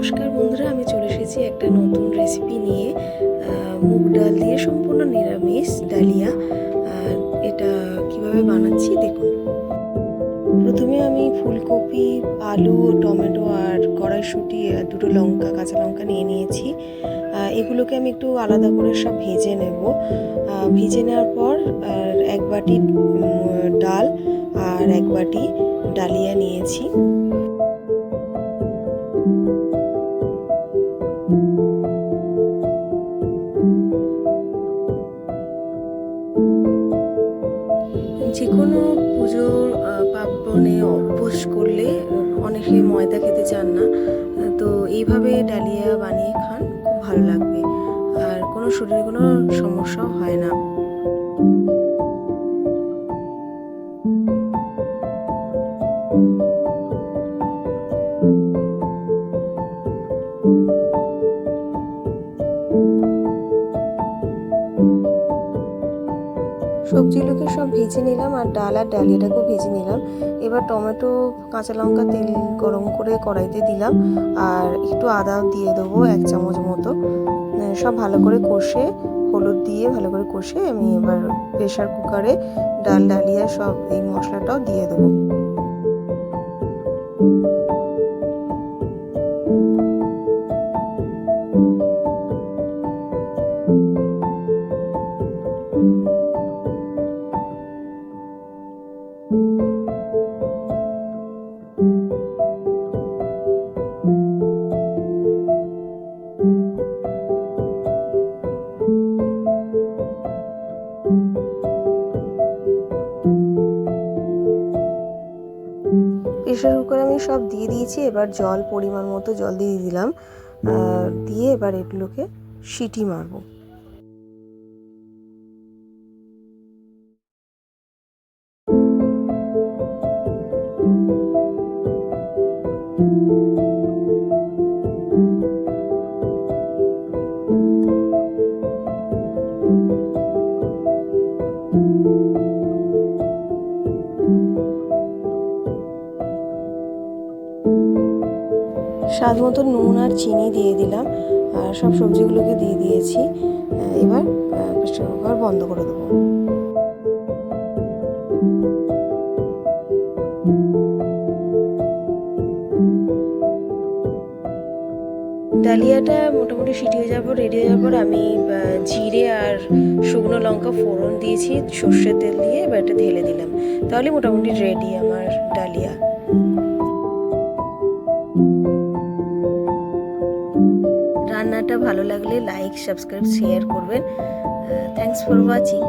নমস্কার বন্ধুরা, আমি চলে এসেছি একটা নতুন রেসিপি নিয়ে মুগ ডাল দিয়ে সম্পূর্ণ নিরামিষ ডালিয়া। এটা কীভাবে বানাচ্ছি দেখুন। প্রথমে আমি ফুলকপি, আলু, টমেটো আর কড়াইশুঁটি, আর দুটো লঙ্কা, কাঁচা লঙ্কা নিয়ে নিয়েছি। এগুলোকে আমি একটু আলাদা করে সব ভেজে নেব। ভেজে নেওয়ার পর এক বাটি ডাল আর এক বাটি ডালিয়া নিয়েছি। যে কোনো পুজোর পার্বণে উপোস করলে অনেকে ময়দা খেতে চান না। তো এইভাবে ডালিয়া বানিয়ে খান, খুব ভালো লাগবে। আর কোনো শরীরে কোনো সমস্যাও হয় না। সবজিগুলোকে সব ভেজে নিলাম আর ডাল আর ডালিয়াটাকেও ভেজে নিলাম। এবার টমেটো, কাঁচা লঙ্কা, তেল গরম করে কড়াইতে দিলাম আর একটু আদা দিয়ে দেবো এক চামচ মতো। সব ভালো করে কষে, হলুদ দিয়ে ভালো করে কষে আমি এবার প্রেশার কুকারে ডাল, ডালিয়া সব এই মশলাটাও দিয়ে দেবো। প্রেশার কুকারে আমি সব দিয়ে দিয়েছি। এবার জল, পরিমাণ মতো জল দিয়ে দিলাম। দিয়ে এবার এগুলোকে সিটি মারবো। স্বাদ মতো নুন আর চিনি দিয়ে দিলাম, আর সব সবজিগুলোকে দিয়ে দিয়েছি। এবার প্রেশার কুকার বন্ধ করে দেবো। ডালিয়াটা মোটামুটি সিটি হয়ে যাওয়ার পর রেডি হয়ে যাওয়ার পর আমি জিরে আর শুকনো লঙ্কা ফোড়ন দিয়েছি, সর্ষের তেল দিয়ে, এবার এটা ঢেলে দিলাম। তাহলে মোটামুটি রেডি আমার ডালিয়া। রান্নাটা ভালো লাগলে লাইক সাবস্ক্রাইব শেয়ার করবেন। Thanks for watching